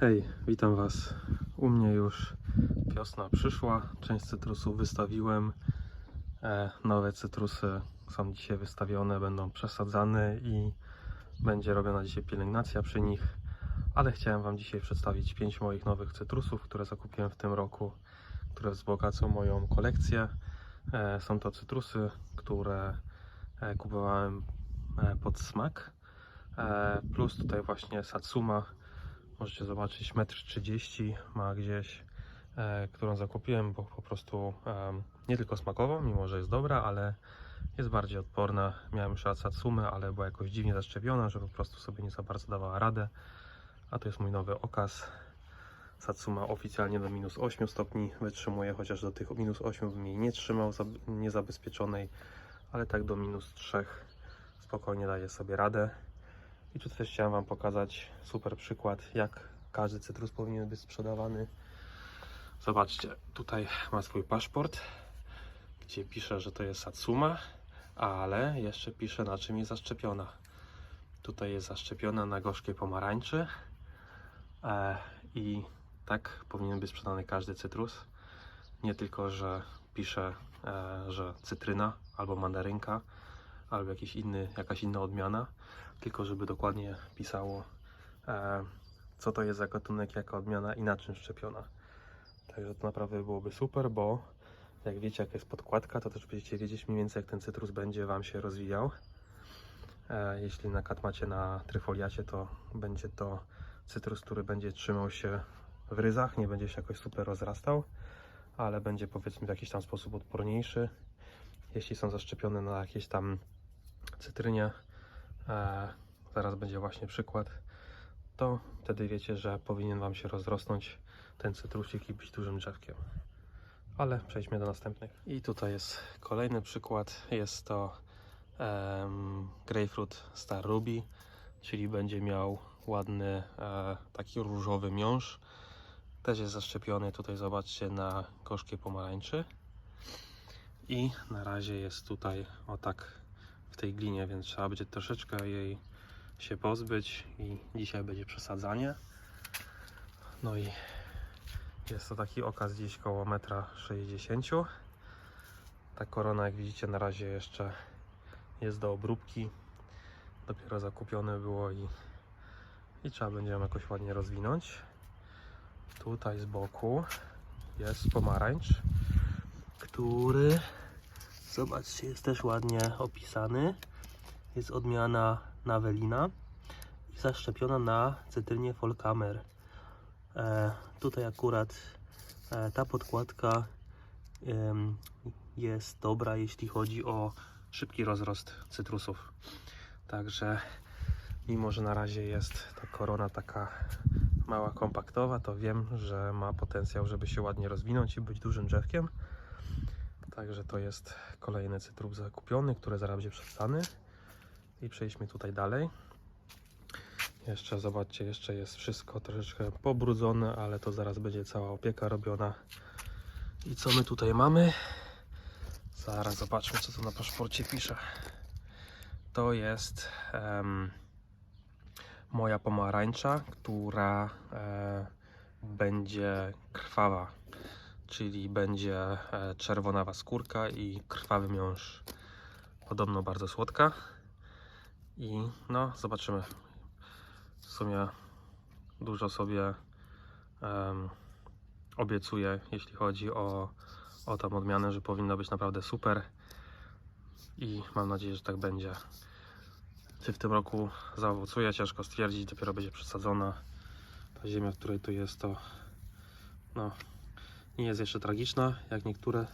Hej, witam Was. U mnie już wiosna przyszła. Część cytrusów wystawiłem. E, nowe cytrusy są dzisiaj wystawione, będą przesadzane i będzie robiona dzisiaj pielęgnacja przy nich. Ale chciałem Wam dzisiaj przedstawić 5 moich nowych cytrusów, które zakupiłem w tym roku, które wzbogacą moją kolekcję. E, są to cytrusy, które e, kupowałem pod smak. Plus tutaj właśnie Satsuma, Możecie zobaczyć 1,30 m ma gdzieś, e, którą zakupiłem, bo po prostu em, nie tylko smakowo, mimo że jest dobra, ale jest bardziej odporna. Miałem już raz Satsumę, ale była jakoś dziwnie zaszczepiona, że po prostu sobie nie za bardzo dawała radę. A to jest mój nowy okaz. Satsuma oficjalnie do minus 8 stopni wytrzymuje, chociaż do tych minus 8 bym jej nie trzymał zab- niezabezpieczonej, ale tak do minus 3 spokojnie daje sobie radę. I tu też chciałem Wam pokazać super przykład, jak każdy cytrus powinien być sprzedawany. Zobaczcie, tutaj ma swój paszport, gdzie pisze, że to jest Satsuma, ale jeszcze pisze na czym jest zaszczepiona. Tutaj jest zaszczepiona na gorzkiej pomarańczy e, i tak powinien być sprzedany każdy cytrus. Nie tylko, że pisze, e, że cytryna albo mandarynka, albo jakiś inny, jakaś inna odmiana, tylko żeby dokładnie pisało, e, co to jest za gatunek, jaka odmiana i na czym szczepiona. Także to naprawdę byłoby super, bo jak wiecie, jaka jest podkładka, to też będziecie wiedzieć mniej więcej, jak ten cytrus będzie Wam się rozwijał. E, jeśli na kat macie na tryfoliacie, to będzie to cytrus, który będzie trzymał się w ryzach, nie będzie się jakoś super rozrastał, ale będzie powiedzmy w jakiś tam sposób odporniejszy. Jeśli są zaszczepione na jakieś tam cytrynie, e, zaraz będzie właśnie przykład, to wtedy wiecie, że powinien Wam się rozrosnąć ten cytrusik i być dużym drzewkiem. Ale przejdźmy do następnych. I tutaj jest kolejny przykład. Jest to em, Grapefruit Star Ruby, czyli będzie miał ładny e, taki różowy miąższ. Też jest zaszczepiony tutaj, zobaczcie, na gorzkie pomarańczy. I na razie jest tutaj o tak tej glinie, więc trzeba będzie troszeczkę jej się pozbyć i dzisiaj będzie przesadzanie. No i jest to taki okaz gdzieś koło 1,60 m. Ta korona, jak widzicie, na razie jeszcze jest do obróbki. Dopiero zakupione było i, i trzeba będzie ją jakoś ładnie rozwinąć. Tutaj z boku jest pomarańcz, który Zobaczcie, jest też ładnie opisany. Jest odmiana Nawelina i zaszczepiona na cytrynie Folkamer. E, tutaj akurat e, ta podkładka em, jest dobra, jeśli chodzi o szybki rozrost cytrusów. Także mimo, że na razie jest ta korona taka mała, kompaktowa, to wiem, że ma potencjał, żeby się ładnie rozwinąć i być dużym drzewkiem. Także to jest kolejny cytrus zakupiony, który zaraz będzie przestany. I przejdźmy tutaj dalej. Jeszcze zobaczcie, jeszcze jest wszystko troszeczkę pobrudzone, ale to zaraz będzie cała opieka robiona. I co my tutaj mamy? Zaraz zobaczmy, co tu na paszporcie pisze. To jest em, moja pomarańcza, która e, będzie krwawa czyli będzie e, czerwonawa skórka i krwawy miąższ. Podobno bardzo słodka. I no, zobaczymy. W sumie dużo sobie um, obiecuję, jeśli chodzi o, o tą odmianę, że powinna być naprawdę super. I mam nadzieję, że tak będzie. Czy w tym roku zaowocuje, ciężko stwierdzić, dopiero będzie przesadzona. Ta ziemia, w której tu jest, to no, nie jest jeszcze tragiczna, jak niektóre.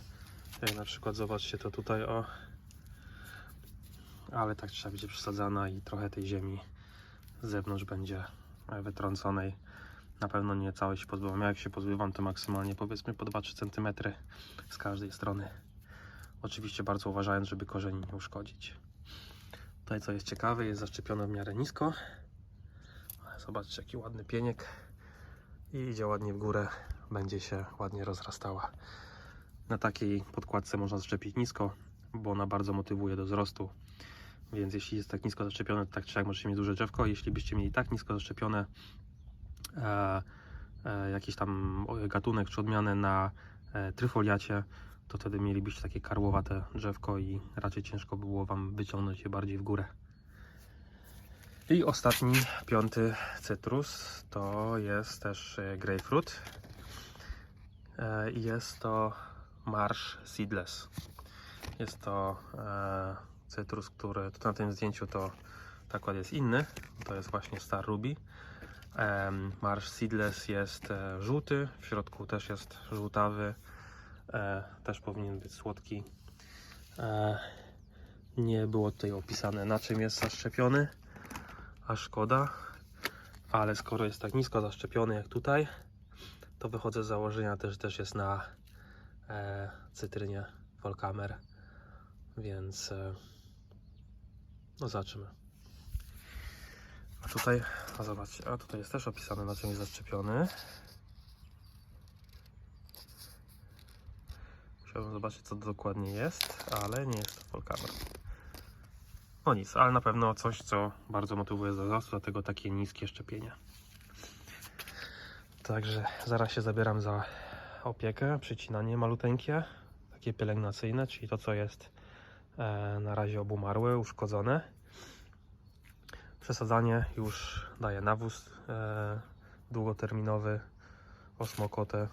Jak na przykład zobaczcie to tutaj, o. Ale tak trzeba będzie przesadzana i trochę tej ziemi z zewnątrz będzie e, wytrąconej. Na pewno nie całej się pozbywam. Ja jak się pozbywam, to maksymalnie powiedzmy po 2-3 cm z każdej strony. Oczywiście bardzo uważając, żeby korzeni nie uszkodzić. Tutaj co jest ciekawe, jest zaszczepione w miarę nisko. Zobaczcie jaki ładny pieniek i idzie ładnie w górę, będzie się ładnie rozrastała. Na takiej podkładce można zaszczepić nisko, bo ona bardzo motywuje do wzrostu. Więc jeśli jest tak nisko zaszczepione, to tak czy jak możecie mieć duże drzewko. Jeśli byście mieli tak nisko zaszczepione, e, e, jakiś tam gatunek czy odmianę na e, tryfoliacie, to wtedy mielibyście takie karłowate drzewko i raczej ciężko by było Wam wyciągnąć je bardziej w górę. I ostatni, piąty cytrus to jest też e, grapefruit. E, Jest to Marsh Seedless. Jest to e, cytrus, który na tym zdjęciu to nakład jest inny. To jest właśnie Star Ruby. Em, Marsh Seedless jest e, żółty, w środku też jest żółtawy. E, też powinien być słodki. E, nie było tutaj opisane na czym jest zaszczepiony, a szkoda. Ale skoro jest tak nisko zaszczepiony jak tutaj, to wychodzę z założenia też, też jest na e, cytrynie Volkamer, więc e, no zobaczymy. A tutaj, a zobaczcie, a tutaj jest też opisane na czym jest zaszczepiony. Chciałbym zobaczyć co dokładnie jest, ale nie jest to Volkamer. No nic, ale na pewno coś, co bardzo motywuje do wzrostu, dlatego takie niskie szczepienie. Także zaraz się zabieram za opiekę, przycinanie maluteńkie, takie pielęgnacyjne, czyli to co jest e, na razie obumarłe, uszkodzone. Przesadzanie już daje nawóz e, długoterminowy, osmokotę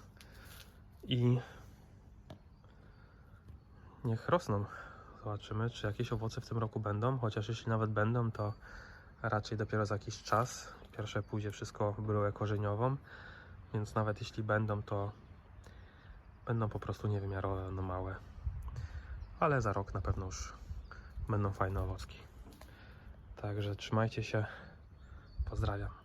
i niech rosną. Zobaczymy, czy jakieś owoce w tym roku będą, chociaż jeśli nawet będą, to raczej dopiero za jakiś czas. Pierwsze pójdzie wszystko w bryłę korzeniową, więc nawet jeśli będą, to będą po prostu niewymiarowe, no małe. Ale za rok na pewno już będą fajne owocki. Także trzymajcie się. Pozdrawiam.